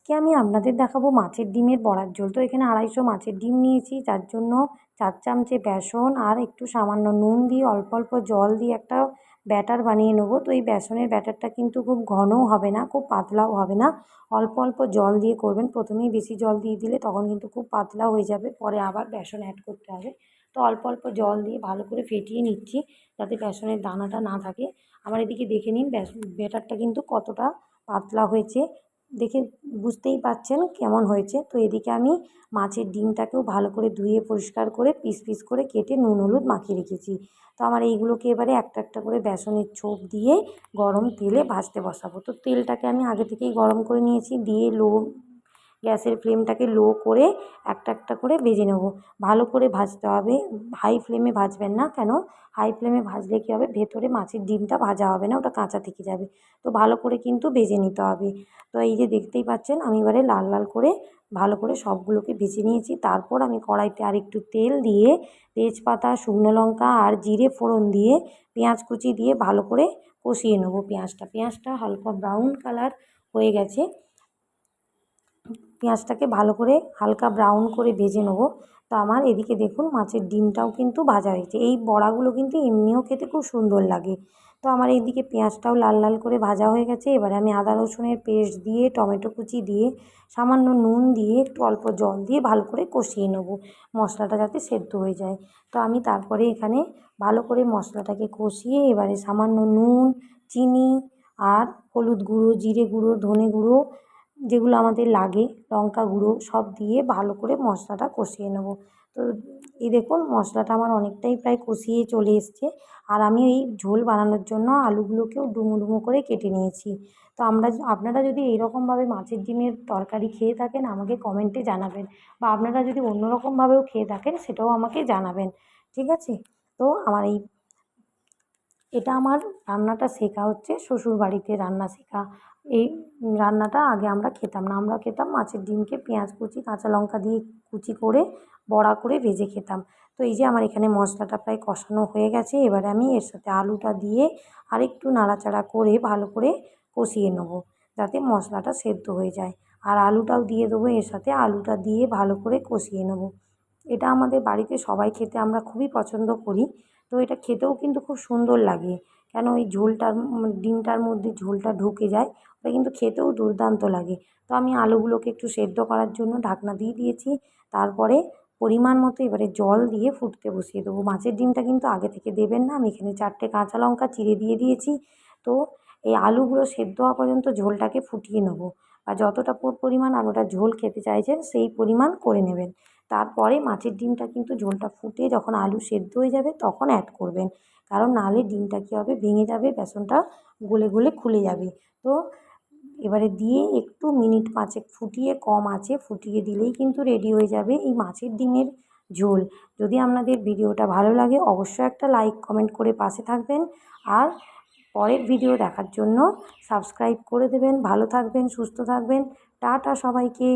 আজকে আমি আপনাদের দেখাবো মাছের ডিমের বড়ার ঝোল। তো এখানে আড়াইশো মাছের ডিম নিয়েছি, যার জন্য চার চামচে বেসন আর একটু সামান্য নুন দিয়ে অল্প অল্প জল দিয়ে একটা ব্যাটার বানিয়ে নেব। তো এই বেসনের ব্যাটারটা কিন্তু খুব ঘনও হবে না, খুব পাতলাও হবে না। অল্প অল্প জল দিয়ে করবেন, প্রথমেই বেশি জল দিয়ে দিলে তখন কিন্তু খুব পাতলা হয়ে যাবে, পরে আবার বেসন অ্যাড করতে হবে। তো অল্প অল্প জল দিয়ে ভালো করে ফেটিয়ে নিচ্ছি যাতে বেসনের দানাটা না থাকে। আমার এদিকে দেখে নিন ব্যাটারটা কিন্তু কতটা পাতলা হয়েছে। দেখে বুঝতেই পারছেন কেমন হয়েছে। তো এদিকে আমি মাছের ডিমটাকেও ভালো করে ধুয়ে, পরিষ্কার করে, পিস পিস করে কেটে নুন, হলুদ মাখিয়ে রেখেছি। তো আমার এইগুলোকে এবারে একটা একটা করে বেসনের ছোপ দিয়ে গরম তেলে ভাজতে বসাবো। তো তেলটাকে আমি আগে থেকেই গরম করে নিয়েছি। দিয়ে লো গ্যাসের ফ্লেমটাকে লো করে একটা একটা করে ভেজে নেব। ভালো করে ভাজতে হবে। হাই ফ্লেমে ভাজবেন না কেন? হাই ফ্লেমে ভাজলে কী হবে? ভেতরে মাছের ডিমটা ভাজা হবে না, ওটা কাঁচা থেকে যাবে। তো ভালো করে কিন্তু ভেজে নিতে হবে। তো এই যে দেখতেই পাচ্ছেন, আমি এবারে লাল লাল করে ভালো করে সবগুলোকে ভেজে নিয়েছি। তারপর আমি কড়াইতে আর একটু তেল দিয়ে তেজপাতা, শুকনো লঙ্কা আর জিরে ফোড়ন দিয়ে পেঁয়াজ কুচি দিয়ে ভালো করে কষিয়ে নেব পেঁয়াজটা। পেঁয়াজটা হালকা ব্রাউন কালার হয়ে গেছে। পেঁয়াজটাকে ভালো করে হালকা ব্রাউন করে ভেজে নেব। তো আমার এদিকে দেখুন মাছের ডিমটাও কিন্তু ভাজা হয়েছে। এই বড়াগুলো কিন্তু এমনিও খেতে খুব সুন্দর লাগে। তো আমার এইদিকে পেঁয়াজটাও লাল লাল করে ভাজা হয়ে গেছে। এবারে আমি আদা রসুনের পেস্ট দিয়ে, টমেটো কুচি দিয়ে, সামান্য নুন দিয়ে, একটু অল্প জল দিয়ে ভালো করে কষিয়ে নেব। মশলাটা যাতে সেদ্ধ হয়ে যায়। তো আমি তারপরে এখানে ভালো করে মশলাটাকে কষিয়ে এবারে সামান্য নুন, চিনি আর হলুদ গুঁড়ো, জিরে গুঁড়ো, ধনে গুঁড়ো যেগুলো আমাদের লাগে, লঙ্কা গুঁড়ো সব দিয়ে ভালো করে মশলাটা কষিয়ে নেব। তো এই দেখুন, মশলাটা আমার অনেকটাই প্রায় কষিয়ে চলে এসছে। আর আমি এই ঝোল বানানোর জন্য আলুগুলোকেও ডুমো ডুমো করে কেটে নিয়েছি। তো আমরা আপনারা যদি এইরকমভাবে মাছের ডিমের তরকারি খেয়ে থাকেন, আমাকে কমেন্টে জানাবেন। বা আপনারা যদি অন্য রকমভাবেও খেয়ে থাকেন, সেটাও আমাকে জানাবেন। ঠিক আছে? তো আমার এই এটা আমার রান্নাটা শেখা হচ্ছে, শ্বশুরবাড়িতে রান্না শেখা। এই রান্নাটা আগে আমরা খেতাম না, আমরা খেতাম মাছের ডিমকে পেঁয়াজ কুচি, কাঁচা লঙ্কা দিয়ে কুচি করে, বড়া করে ভেজে খেতাম। তো এই যে আমার এখানে মশলাটা প্রায় কষানো হয়ে গেছে, এবারে আমি এর সাথে আলুটা দিয়ে আরেকটু নাড়াচাড়া করে ভালো করে কষিয়ে নেব, যাতে মশলাটা সেদ্ধ হয়ে যায়। আর আলুটাও দিয়ে দেবো, এর সাথে আলুটা দিয়ে ভালো করে কষিয়ে নেব। এটা আমাদের বাড়িতে সবাই খেতে আমরা খুবই পছন্দ করি। তো এটা খেতেও কিন্তু খুব সুন্দর লাগে। কেন ওই ঝোলটার ডিমটার মধ্যে ঝোলটা ঢুকে যায়, ওটা কিন্তু খেতেও দুর্দান্ত লাগে। তো আমি আলুগুলোকে একটু সেদ্ধ করার জন্য ঢাকনা দিয়ে দিয়েছি। তারপরে পরিমাণ মতো এবারে জল দিয়ে ফুটতে বসিয়ে দেবো। মাছের ডিমটা কিন্তু আগে থেকে দেবেন না, আমি এখানে চারটে কাঁচা লঙ্কা চিড়ে দিয়ে দিয়েছি। তো এই আলুগুলো সেদ্ধ হওয়া পর্যন্ত ঝোলটাকে ফুটিয়ে নেব। আর যতটা পরিমাণ আলুটা ঝোল খেতে চাইছেন, সেই পরিমাণ করে নেবেন। তারপরে মাছের ডিমটা কিন্তু ঝোলটা ফুটে যখন আলু সেদ্ধ হয়ে যাবে তখন অ্যাড করবেন। কারণ নাহলে ডিমটা কী হবে? ভেঙে যাবে, বেসনটা গলে গলে খুলে যাবে। তো এবারে দিয়ে একটু মিনিট পাঁচেক ফুটিয়ে কম আছে, ফুটিয়ে দিলেই কিন্তু রেডি হয়ে যাবে এই মাছের ডিমের ঝোল। যদি আপনাদের ভিডিওটা ভালো লাগে অবশ্যই একটা লাইক কমেন্ট করে পাশে থাকবেন। আর পরের ভিডিও দেখার জন্য সাবস্ক্রাইব করে দেবেন। ভালো থাকবেন, সুস্থ থাকবেন। টাটা সবাইকে।